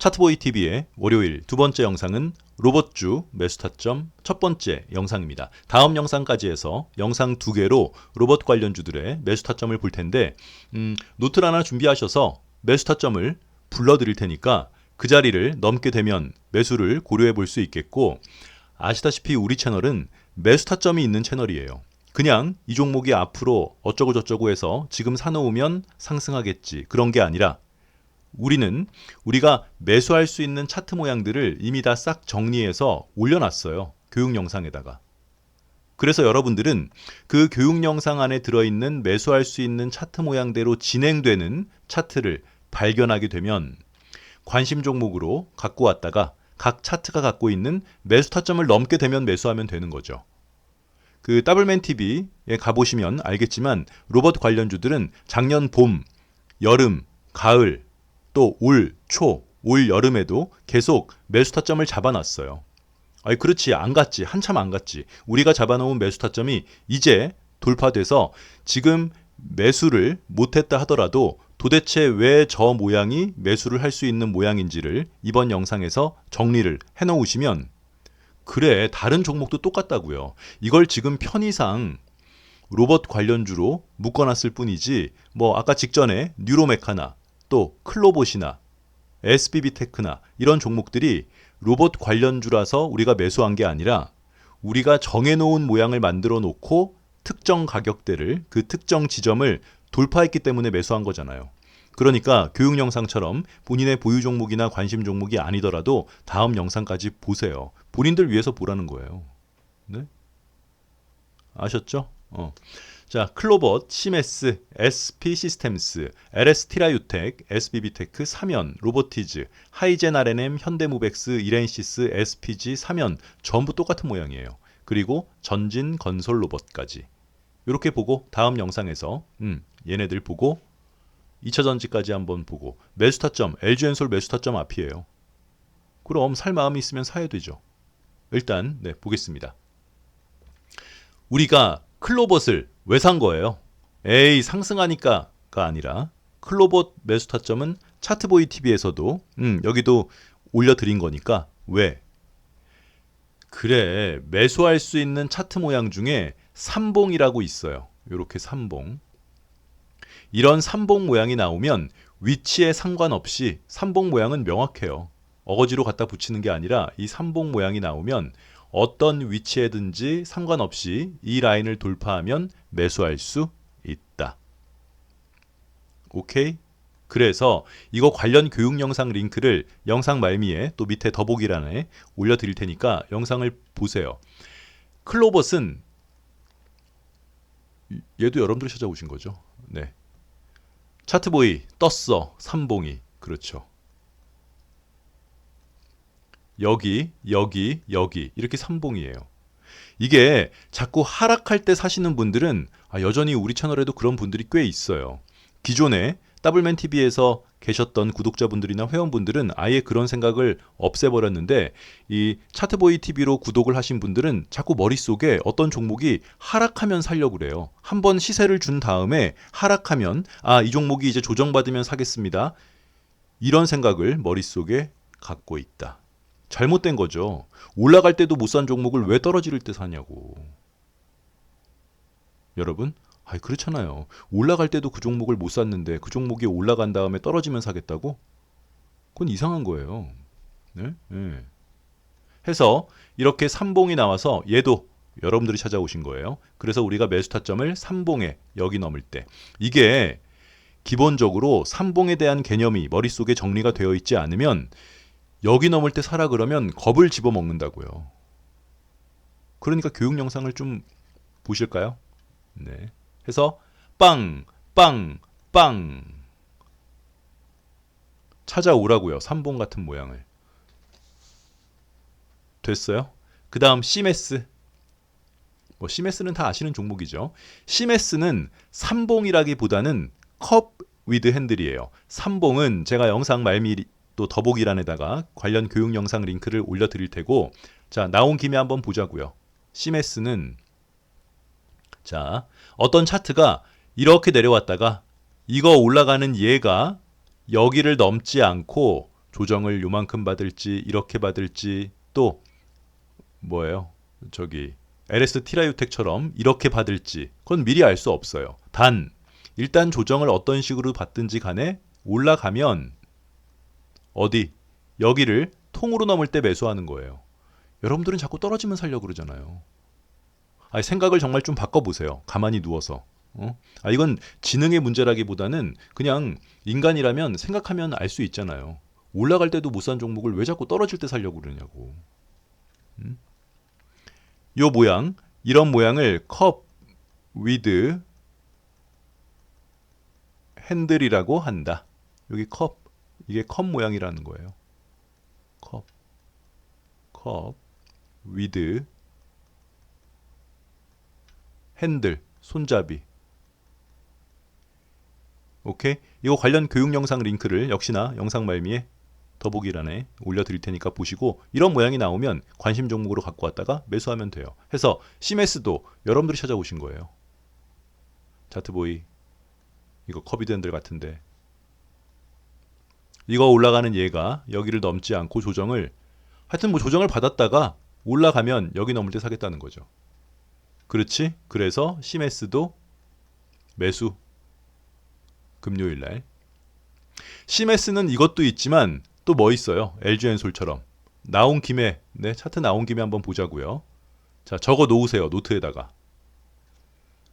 차트보이 TV의 월요일 두 번째 영상은 로봇주 매수 타점 첫 번째 영상입니다. 다음 영상까지 해서 영상 두 개로 로봇 관련 주들의 매수 타점을 볼 텐데 음, 노트를 하나 준비하셔서 매수 타점을 불러드릴 테니까 그 자리를 넘게 되면 매수를 고려해 볼 수 있겠고 아시다시피 우리 채널은 매수 타점이 있는 채널이에요. 그냥 이 종목이 앞으로 어쩌고 저쩌고 해서 지금 사놓으면 상승하겠지 그런 게 아니라 우리는 우리가 매수할 수 있는 차트 모양들을 이미 다 싹 정리해서 올려놨어요. 교육 영상에다가. 그래서 여러분들은 그 교육 영상 안에 들어있는 매수할 수 있는 차트 모양대로 진행되는 차트를 발견하게 되면 관심 종목으로 갖고 왔다가 각 차트가 갖고 있는 매수 타점을 넘게 되면 매수하면 되는 거죠. 그 더블맨 TV에 가보시면 알겠지만 로봇 관련주들은 작년 봄, 여름, 가을, 또 올 초, 올 여름에도 계속 매수 타점을 잡아놨어요. 아니 그렇지 안 갔지 한참 안 갔지 우리가 잡아놓은 매수 타점이 이제 돌파돼서 지금 매수를 못했다 하더라도 도대체 왜 저 모양이 매수를 할 수 있는 모양인지를 이번 영상에서 정리를 해놓으시면 그래 다른 종목도 똑같다고요. 이걸 지금 편의상 로봇 관련주로 묶어놨을 뿐이지 뭐 아까 직전에 뉴로메카나 또 클로봇이나 SBB테크나 이런 종목들이 로봇 관련주라서 우리가 매수한 게 아니라 우리가 정해놓은 모양을 만들어 놓고 특정 가격대를 그 특정 지점을 돌파했기 때문에 매수한 거잖아요. 그러니까 교육 영상처럼 본인의 보유 종목이나 관심 종목이 아니더라도 다음 영상까지 보세요. 본인들 위해서 보라는 거예요. 네? 아셨죠? 어. 자, 클로봇, 시메스, SP 시스템스, LS 티라유텍, SBB테크, 사면, 로보티즈, 하이젠 RNM, 현대무벡스, 이렌시스, SPG, 사면 전부 똑같은 모양이에요. 그리고 전진 건설 로봇까지. 이렇게 보고 다음 영상에서 음, 얘네들 보고 2차 전지까지 한번 보고 매수 타점, LG엔솔 매수 타점 앞이에요. 그럼 살 마음이 있으면 사야 되죠. 일단 네, 보겠습니다. 우리가 클로봇을 왜 산 거예요? 에이 상승하니까가 아니라 클로봇 매수 타점은 차트보이 TV에서도 음, 여기도 올려드린 거니까 왜? 그래 매수할 수 있는 차트 모양 중에 삼봉이라고 있어요. 이렇게 삼봉. 이런 삼봉 모양이 나오면 위치에 상관없이 삼봉 모양은 명확해요. 어거지로 갖다 붙이는 게 아니라 이 삼봉 모양이 나오면 어떤 위치에든지 상관없이 이 라인을 돌파하면 매수할 수 있다. 오케이? 그래서 이거 관련 교육 영상 링크를 영상 말미에 또 밑에 더보기란에 올려드릴 테니까 영상을 보세요. 클로봇은 얘도 여러분들이 찾아오신 거죠. 네. 차트보이 떴어. 삼봉이. 그렇죠. 여기, 여기, 여기 이렇게 삼봉이에요. 이게 자꾸 하락할 때 사시는 분들은 아, 여전히 우리 채널에도 그런 분들이 꽤 있어요. 기존에 더블맨 TV에서 계셨던 구독자분들이나 회원분들은 아예 그런 생각을 없애버렸는데 이 차트보이 TV로 구독을 하신 분들은 자꾸 머릿속에 어떤 종목이 하락하면 살려고 그래요. 한번 시세를 준 다음에 하락하면 아, 이 종목이 이제 조정받으면 사겠습니다. 이런 생각을 머릿속에 갖고 있다. 잘못된 거죠. 올라갈 때도 못 산 종목을 왜 떨어질 때 사냐고. 여러분, 아 그렇잖아요. 올라갈 때도 그 종목을 못 샀는데 그 종목이 올라간 다음에 떨어지면 사겠다고? 그건 이상한 거예요. 네? 네. 해서 이렇게 삼봉이 나와서 얘도 여러분들이 찾아오신 거예요. 그래서 우리가 매수 타점을 삼봉에 여기 넘을 때 이게 기본적으로 삼봉에 대한 개념이 머릿속에 정리가 되어 있지 않으면 여기 넘을 때 사라 그러면 겁을 집어 먹는다고요. 그러니까 교육 영상을 좀 보실까요? 네. 해서 빵, 빵, 빵 찾아오라고요. 삼봉 같은 모양을. 됐어요? 그 다음 시메스. 뭐 시메스는 다 아시는 종목이죠. 시메스는 삼봉이라기보다는 컵 위드 핸들이에요. 삼봉은 제가 영상 말미 또 더보기란에다가 관련 교육 영상 링크를 올려드릴 테고 자 나온 김에 한번 보자고요. 시메스는 자 어떤 차트가 이렇게 내려왔다가 이거 올라가는 얘가 여기를 넘지 않고 조정을 요만큼 받을지 이렇게 받을지 또 뭐예요? 저기 LS 티라유텍처럼 이렇게 받을지 그건 미리 알 수 없어요. 단 일단 조정을 어떤 식으로 받든지 간에 올라가면 어디 여기를 통으로 넘을 때 매수하는 거예요. 여러분들은 자꾸 떨어지면 살려고 그러잖아요. 아니, 생각을 정말 좀 바꿔보세요. 가만히 누워서. 어? 아, 이건 지능의 문제라기보다는 그냥 인간이라면 생각하면 알 수 있잖아요. 올라갈 때도 못 산 종목을 왜 자꾸 떨어질 때 살려고 그러냐고. 음? 요 모양, 이런 모양을 컵 위드 핸들이라고 한다. 여기 컵, 이게 컵 모양이라는 거예요. 컵, 컵, 위드 핸들, 손잡이. 오케이? 이거 관련 교육 영상 링크를 역시나 영상 말미에 더보기란에 올려드릴 테니까 보시고 이런 모양이 나오면 관심 종목으로 갖고 왔다가 매수하면 돼요. 해서 시메스도 여러분들이 찾아오신 거예요. 차트보이 이거 커비드 핸들 같은데 이거 올라가는 얘가 여기를 넘지 않고 조정을 하여튼 뭐 조정을 받았다가 올라가면 여기 넘을 때 사겠다는 거죠. 그렇지? 그래서 시메스도 매수 금요일 날. 시메스는 이것도 있지만 또 뭐 있어요? LG엔솔처럼 나온 김에 네 차트 나온 김에 한번 보자고요. 자 적어 놓으세요 노트에다가.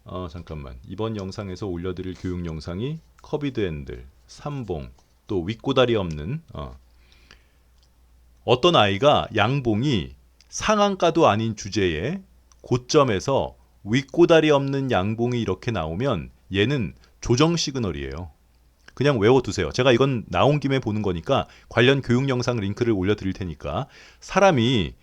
어 잠깐만 이번 영상에서 올려드릴 교육 영상이 커비드 핸들, 삼봉, 또 윗고다리 없는 어. 어떤 아이가 양봉이 상한가도 아닌 주제에 고점에서 윗고다리 없는 양봉이 이렇게 나오면 얘는 조정 시그널이에요. 그냥 외워두세요. 제가 이건 나온 김에 보는 거니까 관련 교육 영상 링크를 올려드릴 테니까 사람이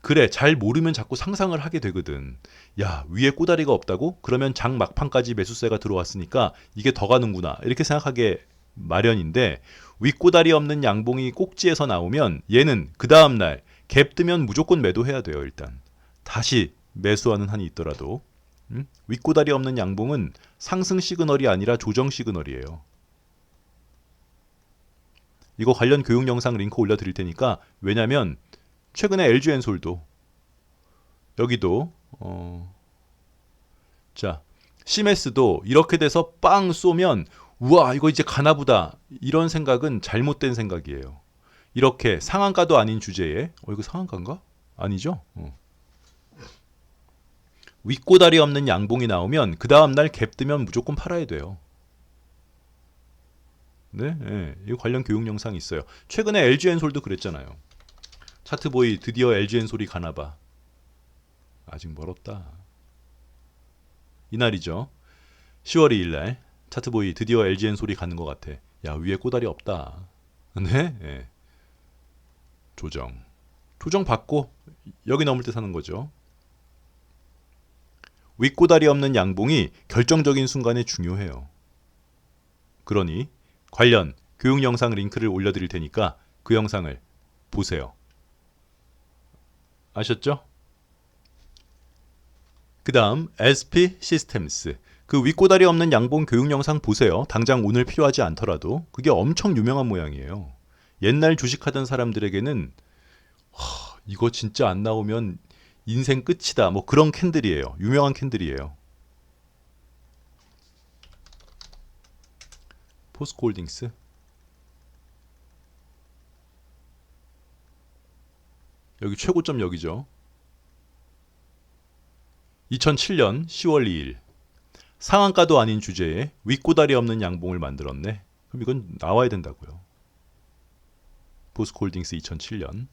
그래 잘 모르면 자꾸 상상을 하게 되거든. 야 위에 꼬다리가 없다고? 그러면 장 막판까지 매수세가 들어왔으니까 이게 더 가는구나 이렇게 생각하게 마련인데 윗꼬다리 없는 양봉이 꼭지에서 나오면 얘는 그 다음날 갭 뜨면 무조건 매도해야 돼요 일단. 다시 매수하는 한이 있더라도 음? 윗고다리 없는 양봉은 상승 시그널이 아니라 조정 시그널이에요. 이거 관련 교육 영상 링크 올려드릴 테니까 왜냐면 최근에 LG 엔솔도 여기도 어... 자 시메스도 이렇게 돼서 빵 쏘면 우와 이거 이제 가나보다 이런 생각은 잘못된 생각이에요. 이렇게 상한가도 아닌 주제에 어 이거 상한가인가? 아니죠? 어. 윗고다리 없는 양봉이 나오면 그 다음 날 갭 뜨면 무조건 팔아야 돼요. 네, 네, 이 관련 교육 영상이 있어요. 최근에 LG 엔솔도 그랬잖아요. 차트보이 드디어 LG 엔솔이 가나봐. 아직 멀었다. 이날이죠. 10월 2일 날 차트보이 드디어 LG 엔솔이 가는 것 같아. 야 위에 꼬다리 없다. 네, 네. 조정. 조정 받고 여기 넘을 때 사는 거죠. 윗고다리 없는 양봉이 결정적인 순간에 중요해요. 그러니 관련 교육 영상 링크를 올려드릴 테니까 그 영상을 보세요. 아셨죠? 그 다음 SP 시스템스 그 윗고다리 없는 양봉 교육 영상 보세요. 당장 오늘 필요하지 않더라도 그게 엄청 유명한 모양이에요. 옛날 주식하던 사람들에게는 하, 이거 진짜 안 나오면 인생 끝이다. 뭐 그런 캔들이에요. 유명한 캔들이에요. 포스코홀딩스 여기 최고점 여기죠. 2007년 10월 2일 상한가도 아닌 주제에 윗고다리 없는 양봉을 만들었네. 그럼 이건 나와야 된다고요. 포스코홀딩스 2007년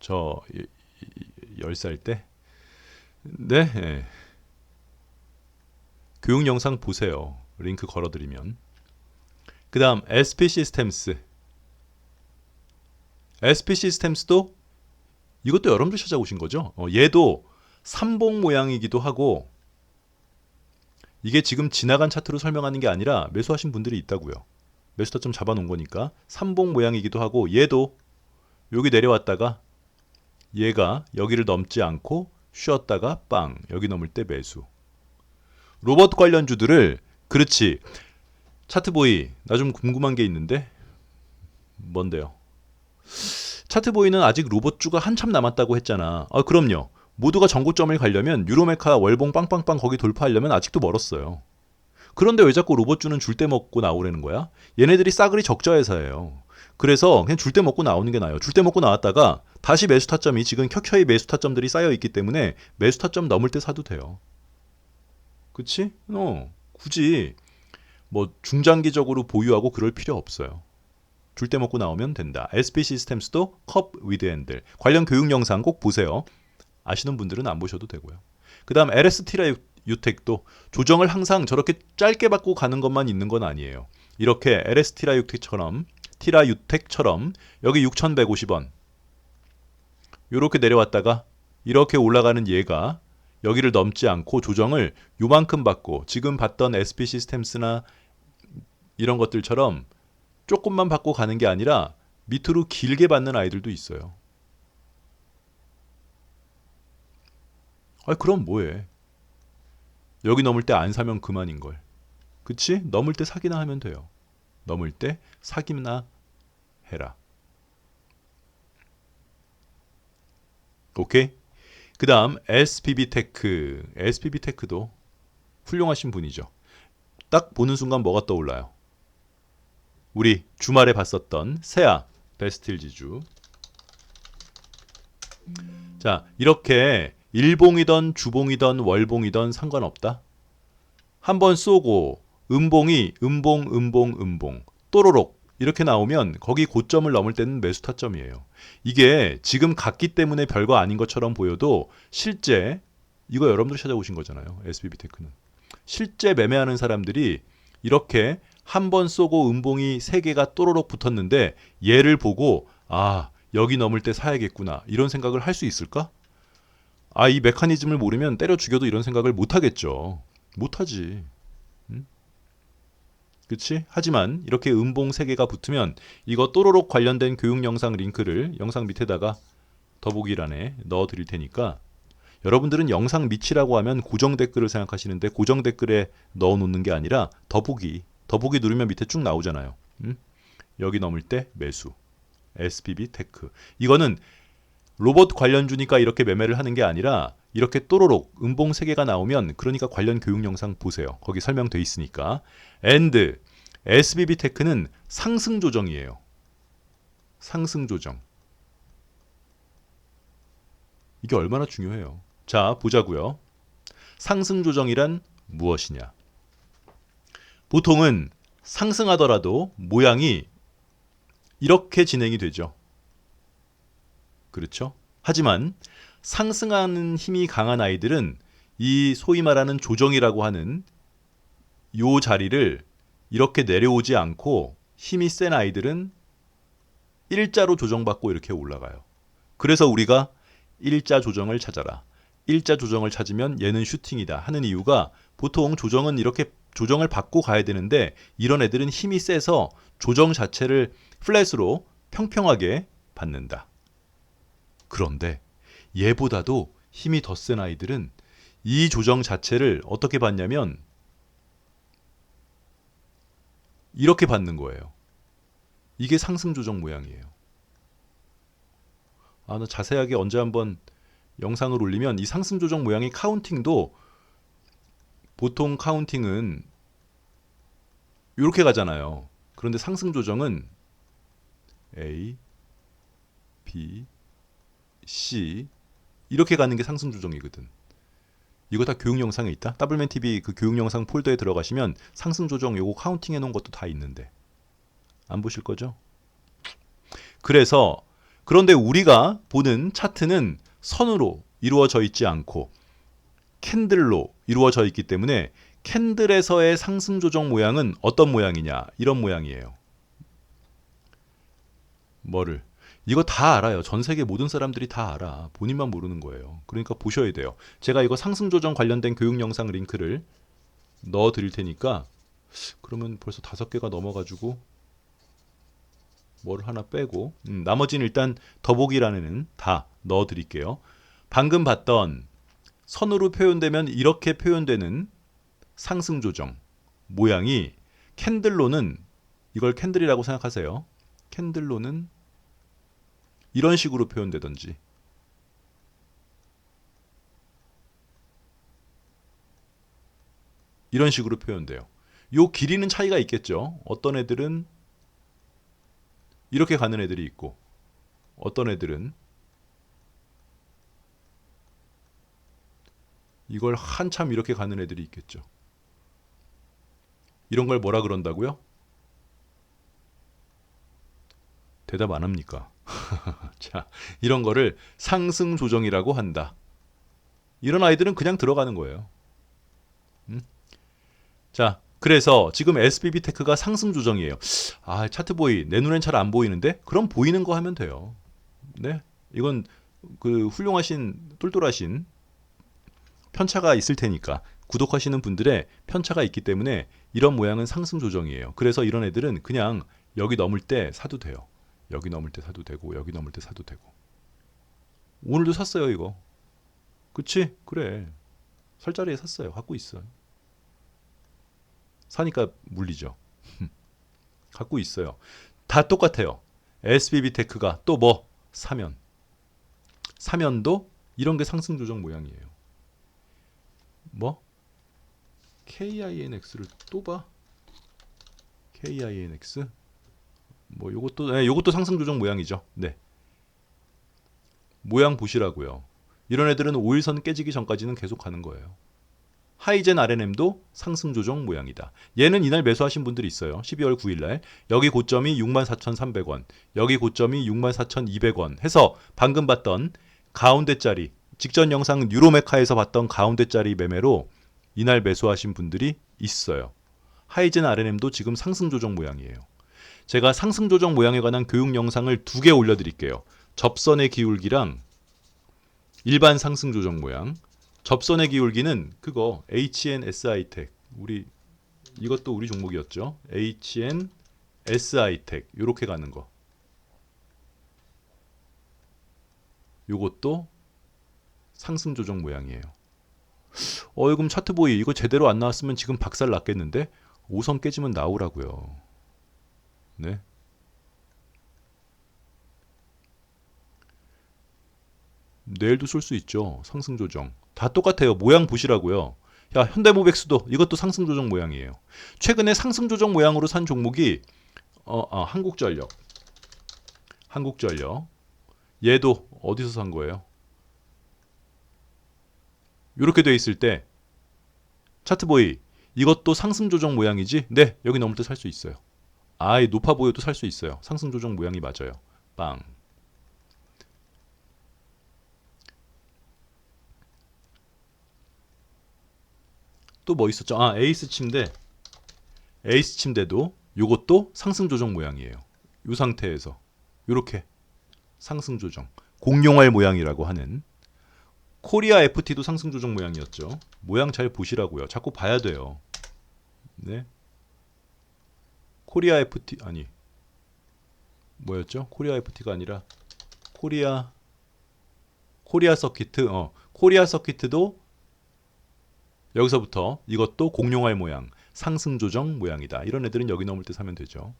저 10살 때? 네. 네. 교육 영상 보세요. 링크 걸어드리면. 그 다음 SP 시스템스. SP 시스템스도 이것도 여러분들 찾아오신 거죠? 어, 얘도 삼봉 모양이기도 하고 이게 지금 지나간 차트로 설명하는 게 아니라 매수하신 분들이 있다고요. 매수타점 잡아놓은 거니까 삼봉 모양이기도 하고 얘도 여기 내려왔다가 얘가 여기를 넘지 않고 쉬었다가 빵 여기 넘을 때 매수. 로봇 관련주들을 그렇지 차트보이 나 좀 궁금한 게 있는데 뭔데요? 차트 보이는 아직 로봇주가 한참 남았다고 했잖아. 아, 그럼요. 모두가 전고점을 가려면 유로메카 월봉 빵빵빵 거기 돌파하려면 아직도 멀었어요. 그런데 왜 자꾸 로봇주는 줄 때 먹고 나오라는 거야? 얘네들이 싸그리 적자 회사예요. 그래서 그냥 줄 때 먹고 나오는 게 나아요. 줄 때 먹고 나왔다가 다시 매수 타점이 지금 켜켜이 매수 타점들이 쌓여 있기 때문에 매수 타점 넘을 때 사도 돼요. 그치? 어, 굳이 뭐 중장기적으로 보유하고 그럴 필요 없어요. 줄 때 먹고 나오면 된다. SP 시스템스도 컵 위드 핸들 관련 교육 영상 꼭 보세요. 아시는 분들은 안 보셔도 되고요. 그다음 LS 티라 유텍도 조정을 항상 저렇게 짧게 받고 가는 것만 있는 건 아니에요. 이렇게 LS 티라 유텍처럼 티라 유텍처럼 여기 6,150원 이렇게 내려왔다가 이렇게 올라가는 얘가 여기를 넘지 않고 조정을 요만큼 받고 지금 봤던 SP 시스템스나 이런 것들처럼 조금만 받고 가는 게 아니라 밑으로 길게 받는 아이들도 있어요. 아, 그럼 뭐해? 여기 넘을 때 안 사면 그만인 걸. 그치? 넘을 때 사기나 하면 돼요. 넘을 때 사기나 해라. 오케이? 그 다음 SPB 테크. SPB 테크도 훌륭하신 분이죠. 딱 보는 순간 뭐가 떠올라요? 우리 주말에 봤었던 세아 베스틸 지주. 자, 이렇게 일봉이던 주봉이던 월봉이던 상관없다. 한번 쏘고 음봉이 음봉 음봉 음봉 또로록 이렇게 나오면 거기 고점을 넘을 때는 매수 타점이에요. 이게 지금 갔기 때문에 별거 아닌 것처럼 보여도 실제 이거 여러분들 찾아오신 거잖아요. SBB 테크는. 실제 매매하는 사람들이 이렇게 한 번 쏘고 음봉이 세 개가 또로록 붙었는데 얘를 보고 아 여기 넘을 때 사야겠구나 이런 생각을 할 수 있을까? 아 이 메커니즘을 모르면 때려 죽여도 이런 생각을 못 하겠죠. 못 하지. 그치? 하지만 이렇게 음봉 3개가 붙으면 이거 또로록 관련된 교육 영상 링크를 영상 밑에다가 더보기란에 넣어 드릴 테니까 여러분들은 영상 밑이라고 하면 고정 댓글을 생각하시는데 고정 댓글에 넣어 놓는 게 아니라 더보기 더보기 누르면 밑에 쭉 나오잖아요. 음? 여기 넘을 때 매수 SPB 테크 이거는 로봇 관련주니까 이렇게 매매를 하는 게 아니라 이렇게 또로록 음봉 3개가 나오면 그러니까 관련 교육 영상 보세요. 거기 설명돼 있으니까. and SBB 테크는 상승 조정이에요. 상승 조정. 이게 얼마나 중요해요. 자, 보자고요. 상승 조정이란 무엇이냐? 보통은 상승하더라도 모양이 이렇게 진행이 되죠. 그렇죠? 하지만 상승하는 힘이 강한 아이들은 이 소위 말하는 조정이라고 하는 요 자리를 이렇게 내려오지 않고 힘이 센 아이들은 일자로 조정받고 이렇게 올라가요. 그래서 우리가 일자 조정을 찾아라. 일자 조정을 찾으면 얘는 슈팅이다 하는 이유가 보통 조정은 이렇게 조정을 받고 가야 되는데 이런 애들은 힘이 세서 조정 자체를 플랫으로 평평하게 받는다. 그런데 얘보다도 힘이 더 센 아이들은 이 조정 자체를 어떻게 받냐면 이렇게 받는 거예요. 이게 상승 조정 모양이에요. 아, 나 자세하게 언제 한번 영상을 올리면 이 상승 조정 모양의 카운팅도 보통 카운팅은 이렇게 가잖아요. 그런데 상승 조정은 A, B, C 이렇게 가는 게 상승 조정이거든. 이거 다 교육 영상에 있다. 더블맨 TV 그 교육 영상 폴더에 들어가시면 상승 조정 요거 카운팅 해 놓은 것도 다 있는데 안 보실 거죠? 그래서 그런데 우리가 보는 차트는 선으로 이루어져 있지 않고 캔들로 이루어져 있기 때문에 캔들에서의 상승 조정 모양은 어떤 모양이냐 이런 모양이에요. 뭐를 이거 다 알아요. 전 세계 모든 사람들이 다 알아. 본인만 모르는 거예요. 그러니까 보셔야 돼요. 제가 이거 상승 조정 관련된 교육 영상 링크를 넣어 드릴 테니까 그러면 벌써 다섯 개가 넘어가지고 뭘 하나 빼고 음, 나머지는 일단 더보기란에는 다 넣어 드릴게요. 방금 봤던 선으로 표현되면 이렇게 표현되는 상승 조정 모양이 캔들로는 이걸 캔들이라고 생각하세요. 캔들로는 이런 식으로 표현되던지 이런 식으로 표현돼요. 요 길이는 차이가 있겠죠. 어떤 애들은 이렇게 가는 애들이 있고 어떤 애들은 이걸 한참 이렇게 가는 애들이 있겠죠. 이런 걸 뭐라 그런다고요? 대답 안 합니까? 자, 이런 거를 상승 조정이라고 한다. 이런 아이들은 그냥 들어가는 거예요. 음? 자, 그래서 지금 SBB 테크가 상승 조정이에요. 아, 차트 보이 내 눈엔 잘 안 보이는데? 그럼 보이는 거 하면 돼요. 네. 이건 그 훌륭하신 똘똘하신 편차가 있을 테니까 구독하시는 분들의 편차가 있기 때문에 이런 모양은 상승 조정이에요. 그래서 이런 애들은 그냥 여기 넘을 때 사도 돼요. 여기 넘을 때 사도 되고 여기 넘을 때 사도 되고. 오늘도 샀어요, 이거. 그치? 그래. 설 자리에 샀어요. 갖고 있어요. 사니까 물리죠. 갖고 있어요. 다 똑같아요. SBB 테크가 또 뭐 사면. 사면도 이런 게 상승 조정 모양이에요. 뭐? KINX를 또 봐? KINX? 뭐 요것도 네, 요것도 상승 조정 모양이죠. 네. 모양 보시라고요. 이런 애들은 5일선 깨지기 전까지는 계속 가는 거예요. 하이젠 RNM도 상승 조정 모양이다. 얘는 이날 매수하신 분들이 있어요. 12월 9일 날. 여기 고점이 64,300원, 여기 고점이 64,200원 해서 방금 봤던 가운데 자리 직전 영상 뉴로메카에서 봤던 가운데 자리 매매로 이날 매수하신 분들이 있어요. 하이젠 RNM도 지금 상승 조정 모양이에요. 제가 상승 조정 모양에 관한 교육 영상을 두 개 올려드릴게요. 접선의 기울기랑 일반 상승 조정 모양. 접선의 기울기는 그거 HNSI텍 우리 이것도 우리 종목이었죠. HNSI텍 이렇게 가는 거. 요것도 상승 조정 모양이에요. 어, 그럼 차트 보이 이거 제대로 안 나왔으면 지금 박살 났겠는데 5선 깨지면 나오라고요. 네. 내일도 쏠 수 있죠. 상승 조정. 다 똑같아요. 모양 보시라고요. 야, 현대모백스도 이것도 상승 조정 모양이에요. 최근에 상승 조정 모양으로 산 종목이 어, 어 한국전력. 한국전력. 얘도 어디서 산 거예요? 이렇게 돼 있을 때 차트보이 이것도 상승 조정 모양이지? 네, 여기 넘을 때 살 수 있어요. 아이 높아 보여도 살 수 있어요. 상승 조정 모양이 맞아요. 빵. 또 뭐 있었죠? 아, 에이스 침대. 에이스 침대도 요것도 상승 조정 모양이에요. 이 상태에서 이렇게 상승 조정. 공룡알 모양이라고 하는 코리아 FT도 상승 조정 모양이었죠. 모양 잘 보시라고요. 자꾸 봐야 돼요. 네. 코리아 FT 아니 뭐였죠? 코리아 FT가 아니라 코리아 코리아 서키트 어 코리아 서키트도 여기서부터 이것도 공룡알 모양 상승 조정 모양이다. 이런 애들은 여기 넘을 때 사면 되죠.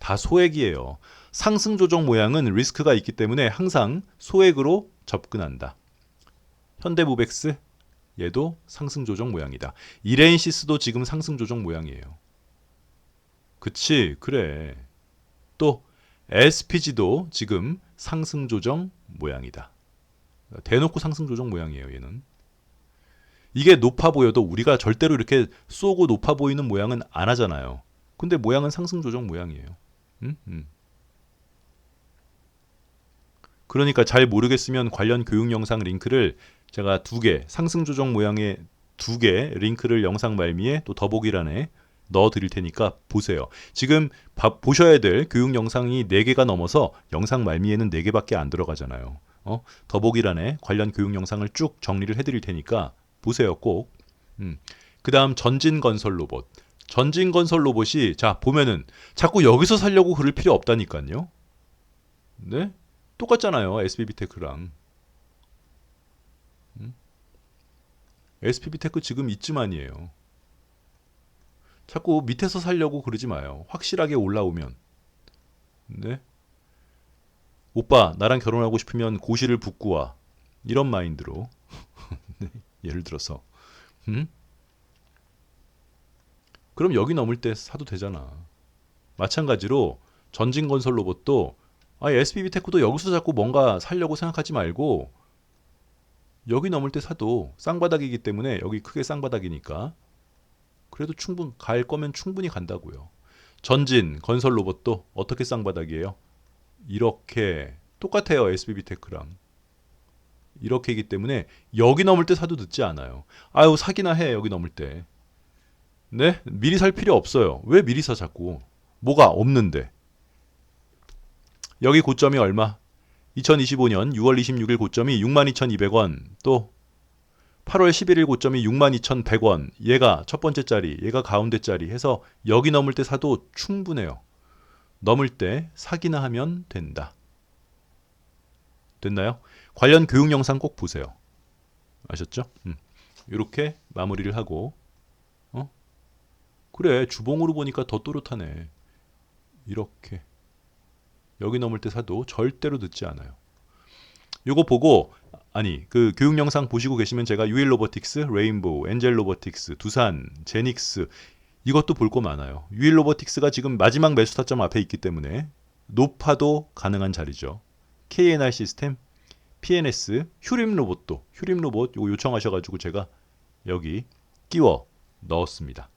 다 소액이에요. 상승 조정 모양은 리스크가 있기 때문에 항상 소액으로 접근한다. 현대모백스 얘도 상승 조정 모양이다. 이레인시스도 지금 상승 조정 모양이에요. 그치 그래. 또 SPG도 지금 상승 조정 모양이다. 대놓고 상승 조정 모양이에요. 얘는. 이게 높아 보여도 우리가 절대로 이렇게 쏘고 높아 보이는 모양은 안 하잖아요. 근데 모양은 상승 조정 모양이에요. 음? 음. 그러니까 잘 모르겠으면 관련 교육 영상 링크를 제가 두 개, 상승 조정 모양의 두 개 링크를 영상 말미에 또 더보기란에 넣어 드릴 테니까 보세요. 지금 바, 보셔야 될 교육 영상이 4개가 넘어서 영상 말미에는 4개밖에 안 들어가잖아요. 어? 더보기란에 관련 교육 영상을 쭉 정리를 해 드릴 테니까 보세요, 꼭. 음. 그다음 전진 건설 로봇. 전진 건설 로봇이 자, 보면은 자꾸 여기서 살려고 그럴 필요 없다니까요. 네? 똑같잖아요. SBB 테크랑. 음? SPB 테크 지금 이쯤 아니에요. 자꾸 밑에서 살려고 그러지 마요. 확실하게 올라오면 네. 오빠 나랑 결혼하고 싶으면 고시를 붙고 와. 이런 마인드로 네, 예를 들어서 음? 그럼 여기 넘을 때 사도 되잖아. 마찬가지로 전진 건설 로봇도 아 SBB 테크도 여기서 자꾸 뭔가 살려고 생각하지 말고 여기 넘을 때 사도 쌍바닥이기 때문에 여기 크게 쌍바닥이니까 그래도 충분 갈 거면 충분히 간다고요. 전진 건설 로봇도 어떻게 쌍바닥이에요? 이렇게 똑같아요 SBB 테크랑 이렇게이기 때문에 여기 넘을 때 사도 늦지 않아요. 아유 사기나 해 여기 넘을 때. 네 미리 살 필요 없어요. 왜 미리 사 자꾸? 뭐가 없는데. 여기 고점이 얼마? 2025년 6월 26일 고점이 62,200원. 또 8월 11일 고점이 62,100원. 얘가 첫 번째 자리, 얘가 가운데 자리 해서 여기 넘을 때 사도 충분해요. 넘을 때 사기나 하면 된다. 됐나요? 관련 교육 영상 꼭 보세요. 아셨죠? 음. 이렇게 마무리를 하고 어? 그래 주봉으로 보니까 더 또렷하네. 이렇게 여기 넘을 때 사도 절대로 늦지 않아요. 요거 보고 아니 그 교육 영상 보시고 계시면 제가 유일 로보틱스, 레인보우, 엔젤 로보틱스, 두산, 제닉스 이것도 볼 거 많아요. 유일 로보틱스가 지금 마지막 매수 타점 앞에 있기 때문에 높아도 가능한 자리죠. KNR 시스템, PNS, 휴림 로봇도 휴림 로봇 요거 요청하셔가지고 제가 여기 끼워 넣었습니다.